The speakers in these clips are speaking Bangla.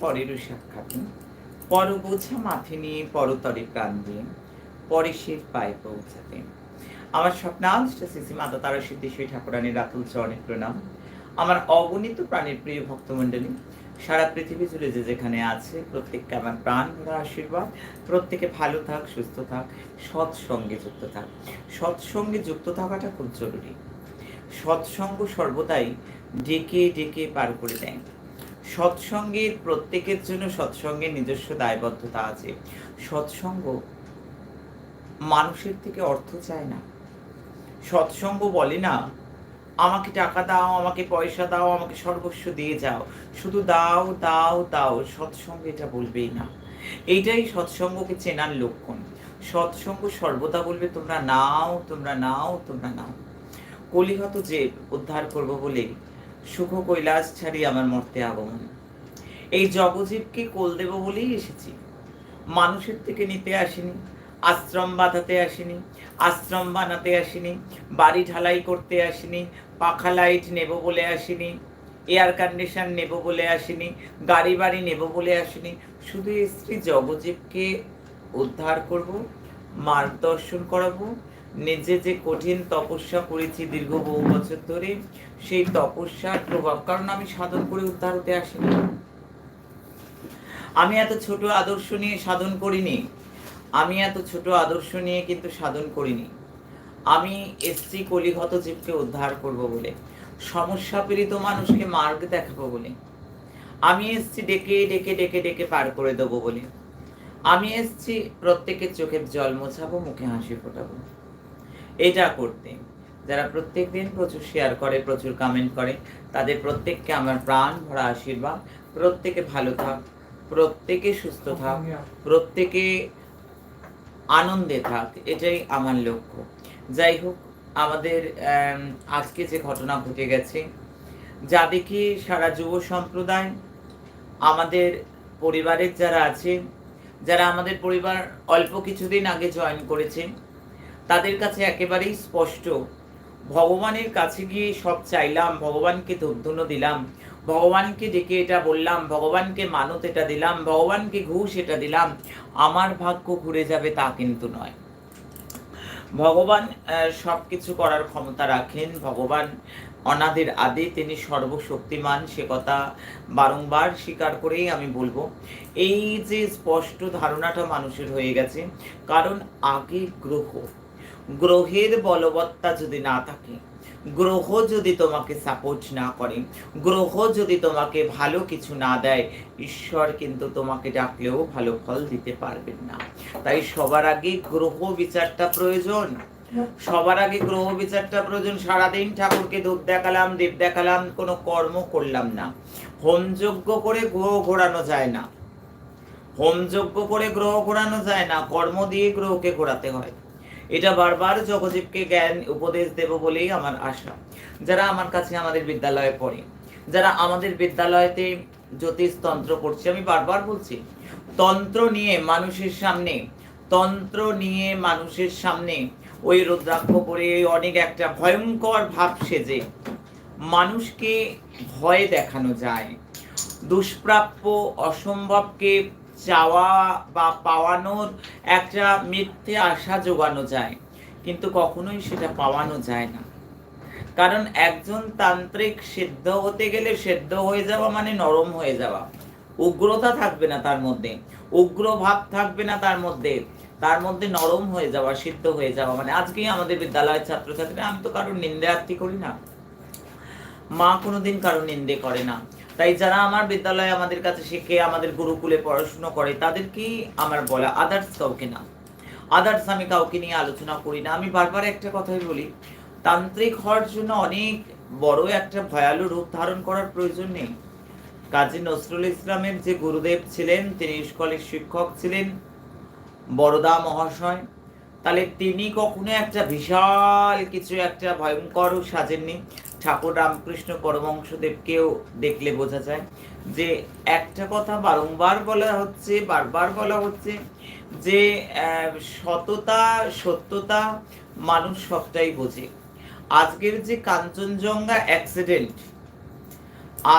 পরেরও সাক্ষাৎ পর বোঝা মাথে নিয়ে পরতরে প্রাণ দিয়ে সে পায়ে পৌঁছাতে। আমার স্বপ্নাংশটা শ্রী মাতা তারা সিদ্ধেশ্বরী ঠাকুরানীর রাতুল চরণে প্রণাম। আমার অগণিত প্রাণের প্রিয় ভক্তমণ্ডলী, সারা পৃথিবী জুড়ে যে যেখানে আছে, প্রত্যেককে আমার প্রাণ ভরা আশীর্বাদ। প্রত্যেকে ভালো থাক, সুস্থ থাক, সৎসঙ্গে যুক্ত থাক। সৎসঙ্গে যুক্ত থাকাটা খুব জরুরি। সৎসঙ্গ সর্বদাই ডেকে ডেকে পার করে দেয়। সৎসঙ্গের প্রত্যেকের জন্য সৎসঙ্গের নিজস্ব দায়বদ্ধতা আছে। সৎসঙ্গ মানুষের থেকে অর্থ চায় না। সৎসঙ্গ বলে না, আমাকে টাকা দাও, আমাকে পয়সা দাও, আমাকে সর্বস্ব দিয়ে যাও। শুধু দাও দাও দাও, সৎসঙ্গ এটা বলবেই না। এইটাই সৎসঙ্গকে চেনার লক্ষণ। সৎসঙ্গ সর্বদা বলবে, তোমরা নাও তোমরা নাও তোমরা নাও। কলিহত যে উদ্ধার করব বলে সুখ কৈলাস ছাড়ি আমার মর্তে আগমন। এই জগজীবকে কোল দেব বলেই এসেছি। মানুষের থেকে নিতে আসিনি, আশ্রম বাঁধাতে আসিনি, আশ্রম বানাতে আসিনি, বাড়ি ঢালাই করতে আসিনি, পাখা লাইট নেব বলে আসিনি, এয়ার কন্ডিশন নেব বলে আসিনি, গাড়ি বাড়ি নেব বলে আসিনি, শুধু স্ত্রী জগজীবকে উদ্ধার করব, মার্গদর্শন করাবো নিজে যে কঠিন তপস্যা করেছি দীর্ঘ বহু বছর ধরে, সেই তপস্যার প্রভাব। কারণ আমি সাধন করে উদ্ধার হতে আসিনি। আমি এত ছোট আদর্শ নিয়ে সাধন করিনি। আমি এত ছোট আদর্শ নিয়ে কিন্তু সাধন করিনি। আমি এসছি কলিঘত জীবকে উদ্ধার করব বলে। সমস্যা পীড়িত মানুষকে মার্গ দেখাবো বলে। আমি এসছি ডেকে ডেকে ডেকে ডেকে পার করে দেবো বলে। আমি এসছি প্রত্যেকের চোখের জল মোছাবো, মুখে হাসি ফোটাবো। এটা করতে। যারা প্রত্যেক দিন প্রচুর শেয়ার করে, প্রচুর কমেন্ট করে, তাদের প্রত্যেককে আমার প্রাণ ভরা আশীর্বাদ। প্রত্যেকে ভালো থাক, প্রত্যেকে সুস্থ থাক, প্রত্যেকে আনন্দে থাক, এটাই আমার লক্ষ্য। যাই হোক, আমাদের আজকে যে ঘটনা ঘটে গেছে, যা দেখি সারা যুব সম্প্রদায়, আমাদের পরিবারের যারা আছে, যারা আমাদের পরিবার অল্প কিছুদিন আগে জয়েন করেছে তাদের কাছে একেবারেই স্পষ্ট। ভগবানের কাছে গিয়ে সব চাইলাম, ভগবানকে ধূপধুনো দিলাম, ভগবানকে ডেকে এটা বললাম, ভগবানকে মানত এটা দিলাম, ভগবানকে ঘুষ এটা দিলাম, আমার ভাগ্য ঘুরে যাবে তা কিন্তু নয়। ভগবান সব কিছু করার ক্ষমতা রাখেন। ভগবান অনাদের আদি, তিনি সর্বশক্তিমান, সে কথা বারংবার স্বীকার করেই আমি বলব। এই যে স্পষ্ট ধারণাটা মানুষের হয়ে গেছে, কারণ আগে গ্রহ গ্রহের বলবত্তা যদি না থাকে, গ্রহ যদি তোমাকে সাপোর্ট না করে, গ্রহ যদি তোমাকে ভালো কিছু না দেয়, ঈশ্বর কিন্তু তোমাকে ডাকলেও ভালো ফল দিতে পারবেন না। তাই সবার আগে গ্রহ বিচারটা প্রয়োজন। সবার আগে গ্রহ বিচারটা প্রয়োজন। সারাদিন ঠাকুরকে ধূপ দেখালাম দেব দেখালাম, কোনো কর্ম করলাম না। হোমযজ্ঞ করে গ্রহ ঘোরানো যায় না। হোমযজ্ঞ করে গ্রহ ঘোরানো যায় না। কর্ম দিয়ে গ্রহকে ঘোরাতে হয়। এটা বারবার জগজীবকে জ্ঞান, উপদেশ দেব বলেই আমার আশা। যারা আমার কাছে আমাদের বিদ্যালয়ে পড়ে, যারা আমাদের বিদ্যালয়তে জ্যোতিষতন্ত্র পড়ছে আমি বারবার বলছি, তন্ত্র নিয়ে মানুষের সামনে, তন্ত্র নিয়ে মানুষের সামনে ওই রুদ্রাক্ষ পরে অনেক একটা ভয়ঙ্কর ভাব সেজে মানুষকে ভয় দেখানো যায়। দুষ্প্রাপ্য অসম্ভবকে চাওয়া বা পাওয়ানোর একটা মিথ্যে আশা যোগানো যায়, কিন্তু কখনোই সেটা পাওয়ানো যায় না। কারণ একজন তান্ত্রিক সিদ্ধ হতে গেলে সেদ্ধ হয়ে যাওয়া মানে নরম হয়ে যাওয়া। উগ্রতা থাকবে না তার মধ্যে উগ্র ভাব থাকবে না তার মধ্যে তার মধ্যে নরম হয়ে যাওয়া, সিদ্ধ হয়ে যাওয়া মানে আজকেই আমাদের বিদ্যালয়ের ছাত্রছাত্রীরা, আমি তো কারোর নিন্দে আত্মি করি না। মা কোনোদিন কারও নিন্দে করে না। তাই যারা আমার বিদ্যালয়ে আমাদের কাছে শিখে আমাদের গুরুকুলে পড়াশুনো করে তাদেরকেই আমার বলা আদার্স কাউকে না? আদার্স আমি কাউকে নিয়ে আলোচনা করি না। আমি বারবার একটা কথাই বলি, তান্ত্রিক হওয়ার জন্য অনেক বড় একটা ভয়ালু রূপ ধারণ করার প্রয়োজন নেই। কাজী নজরুল ইসলামের যে গুরুদেব ছিলেন, তিনি স্কুলের শিক্ষক ছিলেন বড়দা মহাশয়। তাহলে তিনি কখনো একটা বিশাল কিছু একটা ভয়ঙ্কর সাজেননি? ঠাকুর রামকৃষ্ণ পরমংশদেবকেও দেখলে বোঝা যায় যে একটা কথা বারংবার বলা হচ্ছে, বারবার বলা হচ্ছে যে সততা, সত্যতা মানুষ সবটাই বোঝে। আজকের যে কাঞ্চনজঙ্ঘা অ্যাক্সিডেন্ট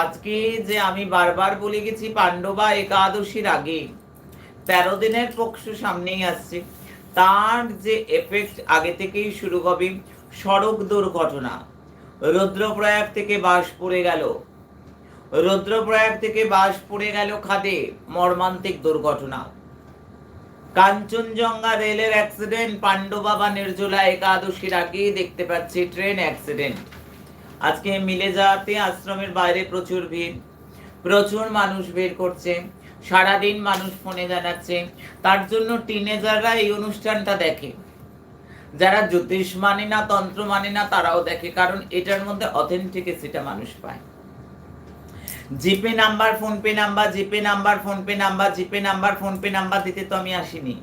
আজকে যে আমি বারবার বলে গেছি পাণ্ডবা একাদশীর আগে, তেরো দিনের পক্ষ সামনেই আসছে, তার যে এফেক্ট আগে থেকেই শুরু হবে সড়ক দুর্ঘটনা। রুদ্রপ্রয়াগ থেকে বাস পড়ে গেল। রুদ্রপ্রয়াগ থেকে বাস পড়ে গেল খাদে, মর্মান্তিক দুর্ঘটনা। কাঞ্চনজঙ্ঘা রেলের অ্যাক্সিডেন্ট পাণ্ডবা বা নির্জলা একাদশীর আগেই দেখতে পাচ্ছি ট্রেন অ্যাক্সিডেন্ট আজকে মিলে যাতে আশ্রমের বাইরে প্রচুর ভিড়। প্রচুর মানুষ ভিড় করছে। সারাদিন মানুষ ফোনে জানাচ্ছে। তার জন্য টিনেজাররা এই অনুষ্ঠানটা দেখে। যারা জ্যোতিষ মানে না, তন্ত্র মানে না, তারাও দেখে, কারণ এটার মধ্যে অথেন্টিকেসিটা মানুষ পায়। GPay number PhonePe number GPay number PhonePe number GPay number PhonePe number দিতে তো আমি আসিনি।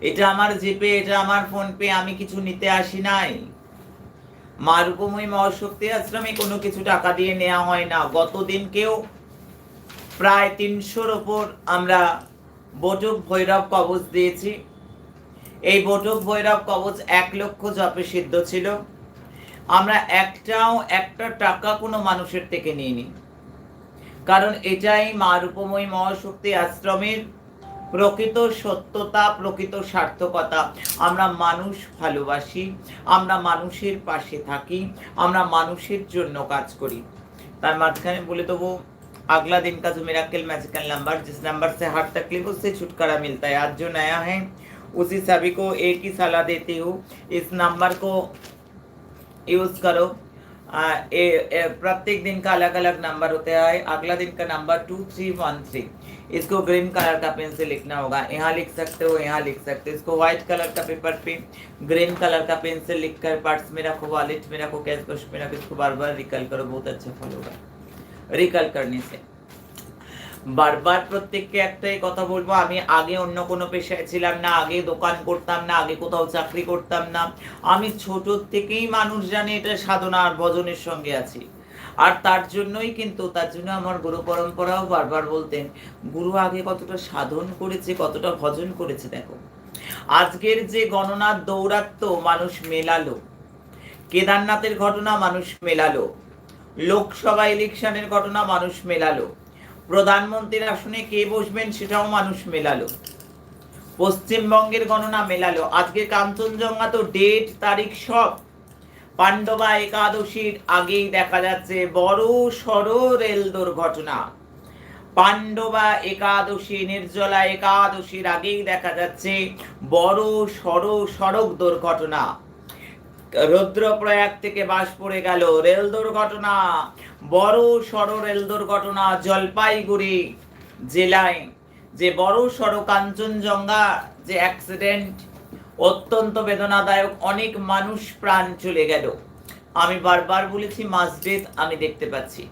এটা আমার জিপে এটা আমার ফোনপে আমি কিছু নিতে আসি নাই। মা মহাশক্তি আশ্রমে কোনো কিছু টাকা দিয়ে নেওয়া হয় না। গতদিনকেও প্রায় তিনশোর ওপর আমরা বটক ভৈরব কবচ দিয়েছি। এই বটক ভৈরব কবচ এক লক্ষ জপে সিদ্ধ ছিল আমরা একটাও একটা টাকা কোনো মানুষের থেকে নিইনি কারণ এটাই মা রূপময়ী মহাশক্তি আশ্রমের প্রকৃত সত্যতা প্রকৃত সার্থকতা আমরা মানুষ ভালোবাসি আমরা মানুষের পাশে থাকি আমরা মানুষের জন্য কাজ করি তার মাঝখানে বলে দেবো अगला दिन का जो मेराकल मैजिकल नंबर जिस नंबर से हर तकलीफ उससे छुटकारा मिलता है आज जो नया है उसी सभी को एक ही सलाह देती हूँ। इस नंबर को यूज़ करो। प्रत्येक दिन का अलग अलग नंबर होता है। अगला दिन का number two three one three इसको ग्रीन कलर का पेन से लिखना होगा। यहाँ लिख सकते हो, यहाँ लिख सकते हो। इसको व्हाइट कलर का पेपर पे ग्रीन कलर का पेन से लिख कर पार्ट्स में रखो वॉलेट में रखो कैश बॉक्स में रखो। इसको बार बार रिकल करो। बहुत अच्छा फल होगा। रिकल करने से। বারবার প্রত্যেককে একটাই কথা বলব, আমি আগে অন্য কোনো পেশায় ছিলাম না, আগে দোকান করতাম না, আগে কোথাও চাকরি করতাম না। আমি ছোট থেকেই মানুষ জানে এটা সাধনা আর ভজনের সঙ্গে আছি। আর তার জন্যই কিন্তু, তার জন্য আমার গুরু পরম্পরাও বারবার বলতেন, গুরু আগে কতটা সাধন করেছে, কতটা ভজন করেছে দেখো। আজকের যে গণনার দৌরাত্ম মানুষ মেলালো। কেদারনাথের ঘটনা, মানুষ মেলালো। লোকসভা ইলেকশনের ঘটনা, মানুষ মেলালো। প্রধানমন্ত্রীর আসনে কে বসবেন সেটাও মানুষ মেলালো। পশ্চিমবঙ্গের গণনা মেলালো। আজকে কাঞ্চনজঙ্ঘা তো ডেট তারিখ সব। পাণ্ডবা একাদশীর আগেই দেখা যাচ্ছে বড় সড় রেল দুর্ঘটনা। পাণ্ডবা একাদশী, নির্জলা একাদশীর আগেই দেখা যাচ্ছে বড় সড় সড়ক দুর্ঘটনা। রুদ্রপ্রয়াগ থেকে বাস পড়ে গেল রেল দুর্ঘটনা। বড় সড় রেল দুর্ঘটনা জলপাইগুড়ি জেলায়। যে বড় সড় কাঞ্চনজঙ্ঘা, যে অ্যাক্সিডেন্ট অত্যন্ত বেদনাদায়ক, অনেক মানুষ প্রাণ চলে গেল। আমি বারবার বলেছি মাসডেথ আমি দেখতে পাচ্ছি।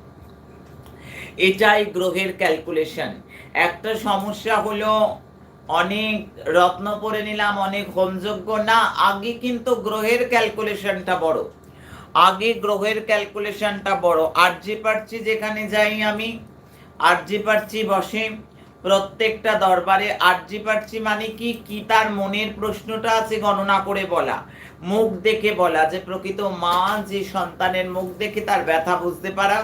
এটাই গ্রহের ক্যালকুলেশন একটা সমস্যা হলো অনেক রত্ন পরে নিলাম, অনেক হোমযোগ্য না, আগে কিন্তু গ্রহের ক্যালকুলেশনটা বড়। আগে গ্রহের ক্যালকুলেশনটা বড়। আরজি পারছি যেখানে যাই আমি আর আরজি পারছি বসে প্রত্যেকটা দরবারে। আরজি পারছি মানে কি? কি তার মনের প্রশ্নটা আছে গণনা করে বলা, মুখ দেখে বলা, যে প্রকৃত মা যে সন্তানের মুখ দেখে তার ব্যথা বুঝতে পারা।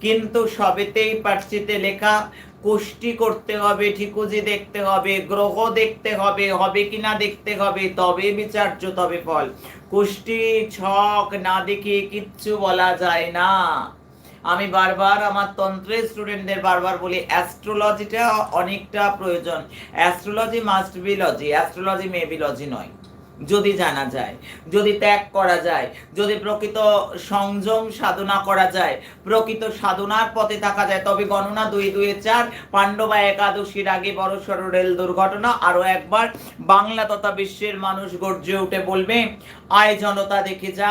কিন্তু সবেতেই পার্চিতে লেখা কুষ্টি করতে হবে, ঠিকুজি দেখতে হবে, গ্রহ দেখতে হবে হবে কিনা দেখতে হবে, তবে বিচার্য, তবে ফল। কুষ্টি ছক না দেখে কিচ্ছু বলা যায় না। আমি বারবার আমার তন্ত্রের স্টুডেন্টদের বারবার বলি অ্যাস্ট্রোলজিটা অনেকটা প্রয়োজন। অ্যাস্ট্রোলজি মাস্ট বি লজি অ্যাস্ট্রোলজি মে লজি নয়। যদি জানা যায়, যদি ত্যাগ করা যায়, যদি প্রকৃত সংযম সাধনা করা যায়, প্রকৃত সাধনার পথে থাকা যায়, তবে গণনা দুই দুই চার, পাণ্ডবা একাদশীর আগে বড় সড় রেল দুর্ঘটনা আরও একবার বাংলা তথা বিশ্বের মানুষ গর্জে উঠে বলবে, আয় জনতা, দেখে যা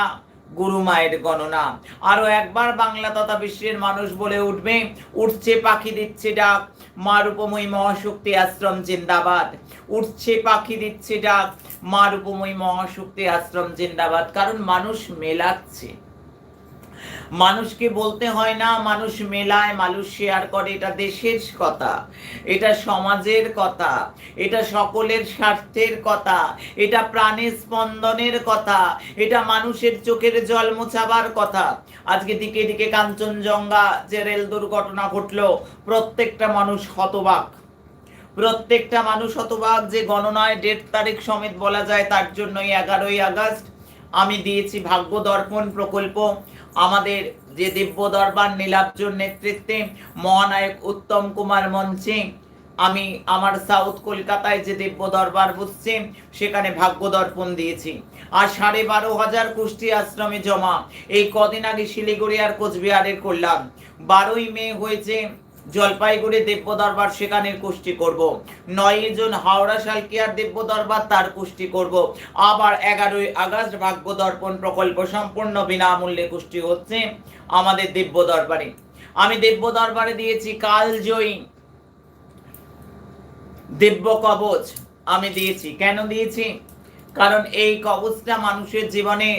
গুরু মায়ের গণনা। আরও একবার বাংলা তথা বিশ্বের মানুষ বলে উঠবে, উঠছে, পাখি দিচ্ছে ডাক। মা রূপময়ী মহাশক্তি আশ্রম জিন্দাবাদ। উঠছে পাখি, দিচ্ছে ডাক। মা রূপময়ী মহাশক্তি আশ্রম জিন্দাবাদ। কারণ মানুষ মেলাচ্ছে। মানুষকে বলতে হয় না, মানুষ মেলায়, মানুষ শেয়ার করে, এটা দেশের কথা। এটা সমাজের কথা, এটা সকলের স্বার্থের কথা, এটা প্রাণের স্পন্দনের কথা, এটা মানুষের চোখের জল মোছাবার কথা। আজকে দিকে দিকে কাঞ্চনজঙ্ঘা যে রেল দুর্ঘটনা ঘটলো, প্রত্যেকটা মানুষ হতবাক। প্রত্যেকটা মানুষ হতবাক যে গণনায় ডেট তারিখ সমেত বলা যায়, তার জন্যই এগারোই আগস্ট। আমি দিয়েছি ভাগ্য দর্পণ প্রকল্প আমাদের যে দিব্য দরবার নীলাব্জর নেতৃত্বে মহানায়ক উত্তম কুমার মঞ্চে আমি আমার সাউথ কলকাতায় যে দিব্য দরবার বসছে সেখানে ভাগ্য দর্পণ দিয়েছি। আর সাড়ে বারো হাজার কুষ্টি আশ্রমে জমা। এই কদিন আগে শিলিগুড়ি আর কোচবিহারের করলাম বারোই মে হয়েছে জলপাইগুড়ি দিব্য দরবার সেখানের কুষ্টি করব। নয় জুন হাওড়া শালকিয়ার দিব্য দরবার তার কুষ্টি করব। আবার এগারোই আগস্ট ভাগ্য দর্পণ প্রকল্প সম্পূর্ণ বিনামূল্যে কুষ্টি হচ্ছে আমাদের দিব্য দরবারে আমি দিব্য দরবারে দিয়েছি কালজয়ী দিব্য কবচ আমি দিয়েছি। কেন দিয়েছি? কারণ এই কবচটা মানুষের জীবনে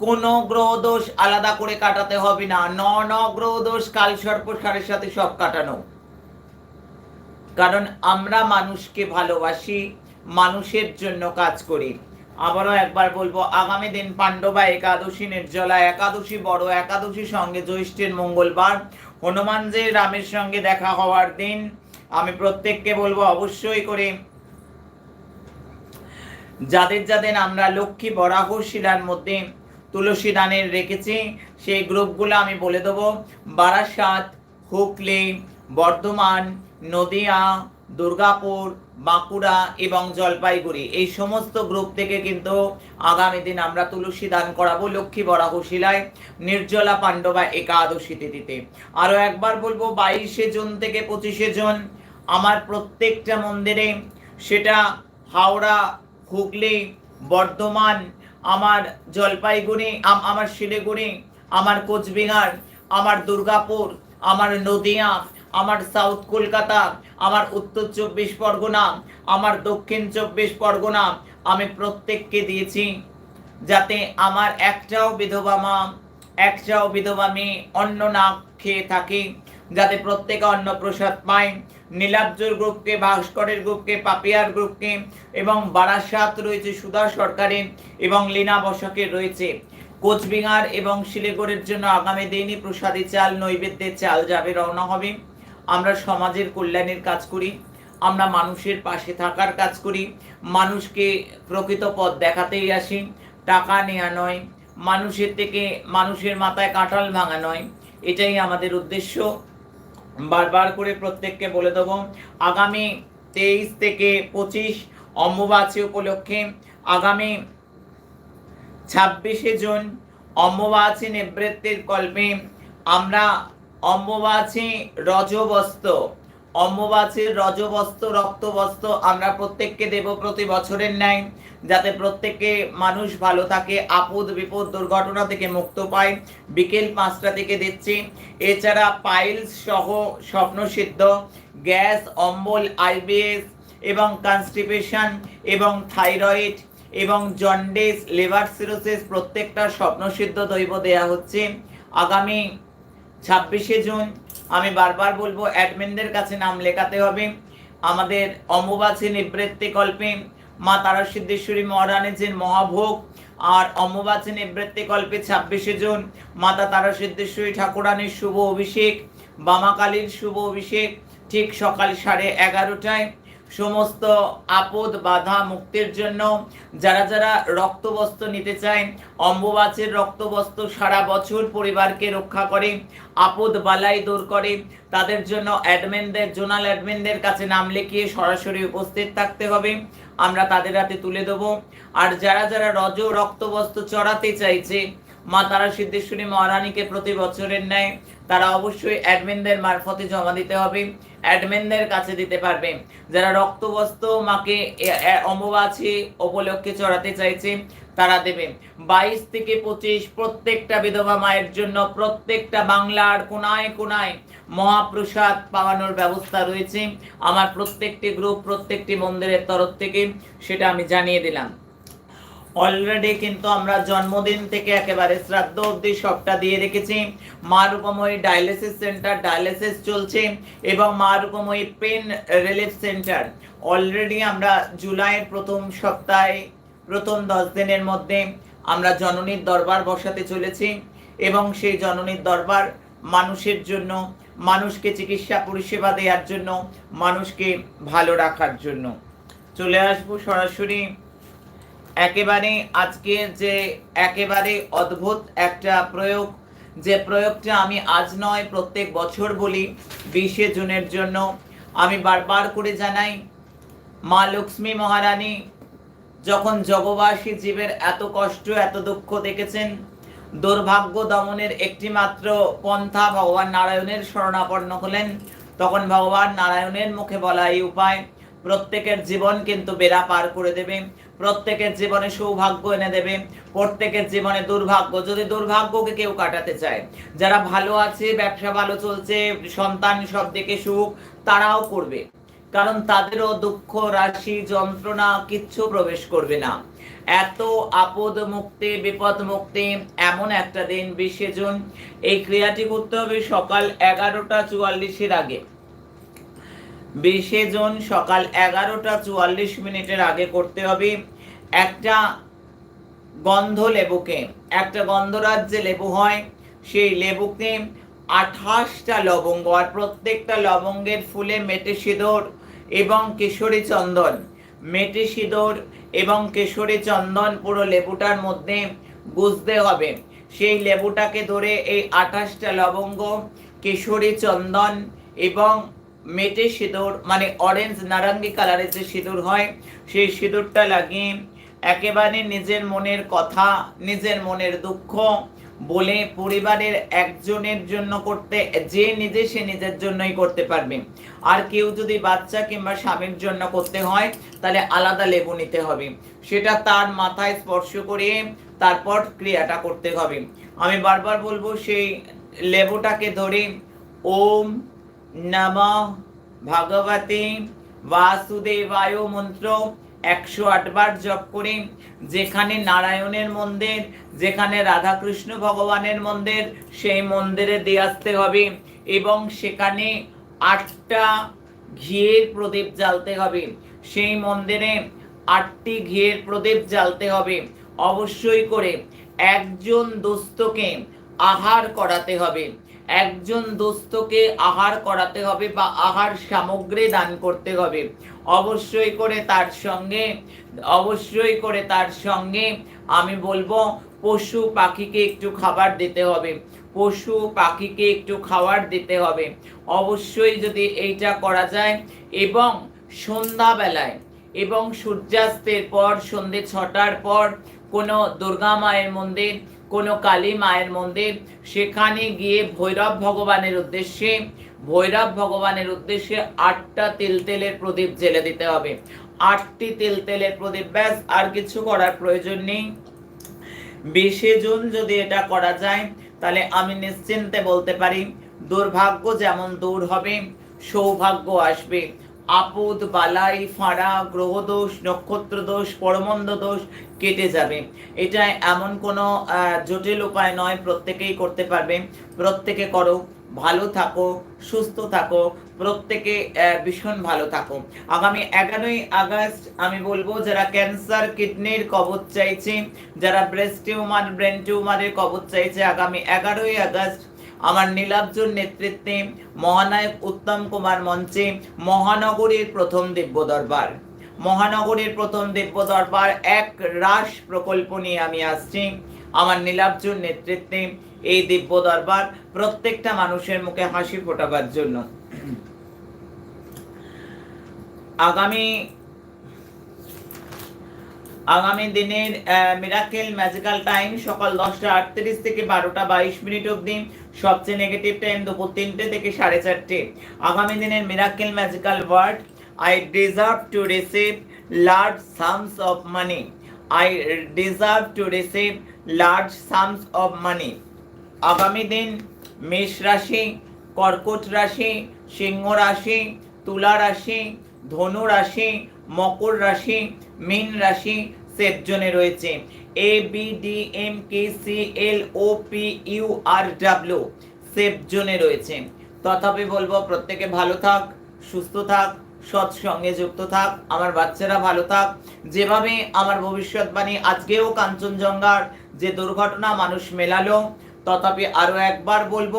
কোনো গ্রহ দোষ আলাদা করে কাটাতে হবে না। ন ন গ্রহ দোষ কাল সর্প সারের সাথে সব কাটানো। কারণ আমরা মানুষকে ভালোবাসি, মানুষের জন্য কাজ করি। আবারও একবার বলব, আগামী দিন পাণ্ডবা একাদশী নির্জলা একাদশী বড়, একাদশী সঙ্গে জ্যৈষ্ঠের মঙ্গলবার। হনুমান যে রামের সঙ্গে দেখা হওয়ার দিন। আমি প্রত্যেককে বলব, অবশ্যই করে যাদের যাদের আমরা লক্ষ্মী বরাহ শিলার মধ্যে তুলসী দানের রেখেছি, সেই গ্রুপগুলো আমি বলে দেবো। বারাসাত, হুগলি, বর্ধমান, নদিয়া, দুর্গাপুর, বাঁকুড়া এবং জলপাইগুড়ি। এই সমস্ত গ্রুপ থেকে কিন্তু আগামী দিন আমরা তুলসী দান করাবো লক্ষ্মী বরাহ শিলায় নির্জলা পাণ্ডবা একাদশী তিথিতে। আরও একবার বলব, বাইশে জুন থেকে পঁচিশে জুন আমার প্রত্যেকটা মন্দিরে, সেটা হাওড়া, হুগলি, বর্ধমান আমার জলপাইগুড়ি, আম- আমার শিলিগুড়ি, আমার কোচবিহার, আমার দুর্গাপুর, আমার নদিয়া, আমার সাউথ কলকাতা, আমার উত্তর চব্বিশ পরগনা, আমার দক্ষিণ চব্বিশ পরগনা আমি প্রত্যেককে দিয়েছি যাতে আমার একটাও বিধবা মা, একটাও বিধবা মেয়ে অন্ন না খেয়ে থাকে। যাতে প্রত্যেকে অন্ন প্রসাদ পায়। নীলাব্জর গ্রুপকে, ভাস্করের গ্রুপকে, পাপিয়ার গ্রুপকে এবং বারাসাত রয়েছে সুধা সরকারের এবং লীনা বসাকের রয়েছে। কোচবিহার এবং শিলিগুড়ির জন্য আগামী দিনই প্রসাদী চাল, নৈবেদ্যের চাল যাবে, রওনা হবে। আমরা সমাজের কল্যাণের কাজ করি, আমরা মানুষের পাশে থাকার কাজ করি, মানুষকে প্রকৃত পথ দেখাতেই আসি। টাকা নেওয়া নয়, মানুষের থেকে মানুষের মাথায় কাঁঠাল ভাঙা নয়, এটাই আমাদের উদ্দেশ্য। বারবার করে প্রত্যেককে বলে দেবো, আগামী তেইশ থেকে পঁচিশ অম্বুবাচী উপলক্ষে আগামী ছাব্বিশে জুন অম্বুবাচী নিবৃত্তির কল্পে আমরা অম্বুবাচী রজবস্ত্র অম্বুবাচীর রজবস্ত্র রক্তবস্ত্র আমরা প্রত্যেককে দেব প্রতি বছরের ন্যায়, যাতে প্রত্যেকে মানুষ ভালো থাকে, আপদ বিপদ দুর্ঘটনা থেকে মুক্ত পায়। বিকেল পাঁচটা থেকে দিচ্ছি। এছাড়া পাইলস সহ স্বপ্নসিদ্ধ গ্যাস, অম্বল, আইবিএস এবং কনস্টিপেশন এবং থাইরয়েড এবং জন্ডিস, লিভার সিরোসিস প্রত্যেকটা স্বপ্নসিদ্ধ দৈব দেয়া হচ্ছে। আগামী ছাব্বিশে জুন আমি বারবার বলব অ্যাডমিনদের কাছে নাম লেখাতে হবে। আমাদের অম্বুবাচী নিবৃত্তি কল্পে মা তারা সিদ্ধেশ্বরী মহারানীজির মহাভোগ, আর অম্বুবাচী নিবৃত্তি কল্পে ছাব্বিশে জুন মাতা তারা সিদ্ধেশ্বরী ঠাকুরানীর শুভ অভিষেক, বামাকালীর শুভ অভিষেক, ঠিক সকাল সাড়ে এগারোটায়। সমস্ত আপদ, বাধা মুক্তির জন্য যারা যারা রক্তবস্ত্র নিতে চায়, অম্বুবাচের রক্তবস্ত্র সারা বছর পরিবারকে রক্ষা করে, আপদ বালাই দূর করে, তাদের জন্য অ্যাডমিনদের জোনাল অ্যাডমিনদের কাছে নাম লিখিয়ে সরাসরি উপস্থিত থাকতে হবে। আমরা তাদের হাতে তুলে দেবো। আর যারা যারা রজ, রক্তবস্ত্র চড়াতে চাইছে মা তারা সিদ্ধেশ্বরী মহারানীকে প্রতি বছরের ন্যায় তারা অবশ্যই অ্যাডমিনদের মারফতে জমা দিতে হবে। অ্যাডমিনদের কাছে দিতে পারবে। যারা রক্তবস্ত্র মাকে অম্বুবাচী উপলক্ষে চড়াতে চাইছে, তারা দেবে। বাইশ থেকে পঁচিশ প্রত্যেকটা বিধবা মায়ের জন্য প্রত্যেকটা বাংলার কোনায় কোনায় মহাপ্রসাদ পাওয়ানোর ব্যবস্থা রয়েছে। আমার প্রত্যেকটি গ্রুপ প্রত্যেকটি মন্দিরের তরফ থেকে সেটা আমি জানিয়ে দিলাম। অলরেডি কিন্তু আমরা জন্মদিন থেকে একেবারে শ্রাদ্ধ অবধি সবটা দিয়ে রেখেছি। মা রূপময়ী ডায়ালিসিস সেন্টার ডায়ালিসিস চলছে এবং মা Rupmoyee pain relief centre already আমরা জুলাইয়ের প্রথম সপ্তাহে, প্রথম দশ দিনের মধ্যে আমরা জননীর দরবার বসাতে চলেছি এবং সেই জননীর দরবার মানুষের জন্য, মানুষকে চিকিৎসা পরিষেবা দেওয়ার জন্য, মানুষকে ভালো রাখার জন্য। চলে আসব সরাসরি একেবারে আজকে যে একেবারে অদ্ভুত একটা প্রয়োগ, যে প্রয়োগটা আমি আজ নয়, প্রত্যেক বছর বলি, বিশে জুনের জন্য। আমি বারবার করে জানাই, মা লক্ষ্মী মহারানী, যখন জগবাসী জীবের এত কষ্ট, এত দুঃখ দেখেছেন, দুর্ভাগ্য দমনের একটি মাত্র পন্থা ভগবান নারায়ণের শরণাপন্ন হলেন, তখন ভগবান নারায়ণের মুখে বলা এই উপায় প্রত্যেকের জীবন কিন্তু বেড়া পার করে দেবে। প্রত্যেকের জীবনে সৌভাগ্য এনে দেবে। প্রত্যেকের জীবনে দুর্ভাগ্য। যদি দুর্ভাগ্যকে কেউ কাটাতে চায়, যারা ভালো আছে, ব্যবসা ভালো চলছে, সন্তান সব দিকে সুখ, তারাও করবে। কারণ তাদেরও দুঃখ, রাশি, যন্ত্রণা কিচ্ছু প্রবেশ করবে না। এত আপদ মুক্তি, বিপদ মুক্তি, এমন একটা দিন, বিশে জুন। এই ক্রিয়াটি করতে হবে সকাল এগারোটা চুয়াল্লিশের আগে। বিশে জুন সকাল এগারোটা চুয়াল্লিশ মিনিটের আগে করতে হবে একটা গন্ধ লেবুকে। একটা গন্ধরাজ যে লেবু হয়, সেই লেবুকে আঠাশটা লবঙ্গ আর প্রত্যেকটা লবঙ্গের ফুলে মেটে সিঁদুর এবং কেশরী চন্দন। মেটে সিঁদুর এবং কেশরী চন্দন পুরো লেবুটার মধ্যে গুজতে হবে। সেই লেবুটাকে ধরে এই আঠাশটা লবঙ্গ, কেশরী চন্দন এবং মেটে সিঁদুর মানে অরেঞ্জ নারঙ্গি কালারের যে সিঁদুর হয়, সেই সিঁদুরটা লাগিয়ে একেবারে নিজের মনের কথা, নিজের মনের দুঃখ বলে পরিবারের একজনের জন্য করতে, যে নিজে সে নিজের জন্যই করতে পারবে। আর কেউ যদি বাচ্চা কিংবা স্বামীর জন্য করতে হয়, তাহলে আলাদা লেবু নিতে হবে। সেটা তার মাথায় স্পর্শ করে তারপর ক্রিয়াটা করতে হবে। আমি বারবার বলব, সেই লেবুটাকে ধরে ওম নমঃ ভগবতে বাসুদেবায় মন্ত্র একশো আটবার জপ করে, যেখানে নারায়ণের মন্দির, যেখানে রাধাকৃষ্ণ ভগবানের মন্দির, সেই মন্দিরে দিয়ে আসতে হবে এবং সেখানে আটটা ঘিয়ের প্রদীপ জ্বালতে হবে। সেই মন্দিরে আটটি ঘিয়ের প্রদীপ জ্বালতে হবে। অবশ্যই করে একজন দোস্তকে আহার করাতে হবে। একজন দোস্তকে আহার করাতে হবে বা আহার সামগ্রী দান করতে হবে। অবশ্যই করে তার সঙ্গে, অবশ্যই করে তার সঙ্গে আমি বলব, পশু পাখিকে একটু খাবার দিতে হবে। পশু পাখিকে একটু খাবার দিতে হবে। অবশ্যই যদি এইটা করা যায় এবং সন্ধ্যাবেলায় এবং সূর্যাস্তের পর, সন্ধে ছটার পর কোনো দুর্গা মায়ের মন্দির কোনো কালী মায়ের মন্দির। সেখানে গিয়ে ভৈরব ভগবানের উদ্দেশ্যে, ভৈরব ভগবানের উদ্দেশ্যে আটটা তেল তেলের প্রদীপ জেলে দিতে হবে। আটটি তেল তেলের প্রদীপ, ব্যাস, আর কিছু করার প্রয়োজন নেই। বিশে জুন যদি এটা করা যায়, তাহলে আমি নিশ্চিন্তে বলতে পারি, দুর্ভাগ্য যেমন দূর হবে, সৌভাগ্য আসবে। আপদ বালাই, ফাঁড়া, গ্রহদোষ নক্ষত্র দোষ পরমন্দ দোষ কেটে যাবে। এটা এমন কোনো জটিল উপায় নয়, প্রত্যেকেই করতে পারবে। প্রত্যেকে করো, ভালো থাকো, সুস্থ থাকো, প্রত্যেকে ভীষণ ভালো থাকো। আগামী এগারোই আগস্ট আমি বলব, যারা ক্যান্সার, কিডনির কবচ চাইছে, যারা ব্রেস্ট টিউমার, ব্রেন টিউমারের কবচ চাইছে, আগামী এগারোই আগস্ট আমার নীলাব্জুর নেতৃত্বে মহানায়ক উত্তম কুমার মঞ্চে মহানগরীর প্রথম দিব্য দরবার। মহানগরীর প্রথম দিব্য দরবার এক রাস প্রকল্প নিয়ে আমি আসছি। আমার নীলাব্জুর নেতৃত্বে এই দিব্য দরবার প্রত্যেকটা মানুষের মুখে হাসি ফোটাবার জন্য। আগামী আগামী দিনের মিরাকেল ম্যাজিক্যাল টাইম সকাল দশটা আটত্রিশ থেকে বারোটা বাইশ মিনিট অবধি, সবচেয়ে নেগেটিভ টাইম দুপুর তিনটে থেকে সাড়ে চারটে। আগামী দিনের miracle magical word I deserve to receive large sums of money I deserve to receive large sums of money আগামী দিন মেষ রাশি, কর্কট রাশি, সিংহ রাশি, তুলা রাশি, ধনু রাশি, মকর রাশি মীন রাশি সেফ জোনে রয়েছে। A B D M K C L O P U R W safe জোনে রয়েছে। তথাপি বলব, প্রত্যেকে ভালো থাক, সুস্থ থাক সৎসঙ্গে যুক্ত থাক, আমার বাচ্চারা ভালো থাক। যেভাবে আমার ভবিষ্যৎবাণী আজকেও কাঞ্চনজঙ্ঘার যে দুর্ঘটনা মানুষ মেলালো, তথাপি আরও একবার বলব,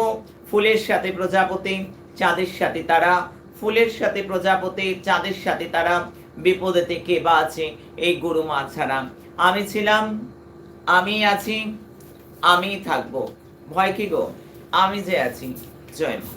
ফুলের সাথে প্রজাপতি, চাঁদের সাথে তারা, ফুলের সাথে প্রজাপতি, চাঁদের সাথে তারা বিপদেতে কে বা আছে এই গুরু মা ছাড়া। আমি ছিলাম, আমি আছি, আমি থাকব। ভয় কি গো? আমি যে আছি, জয় মা।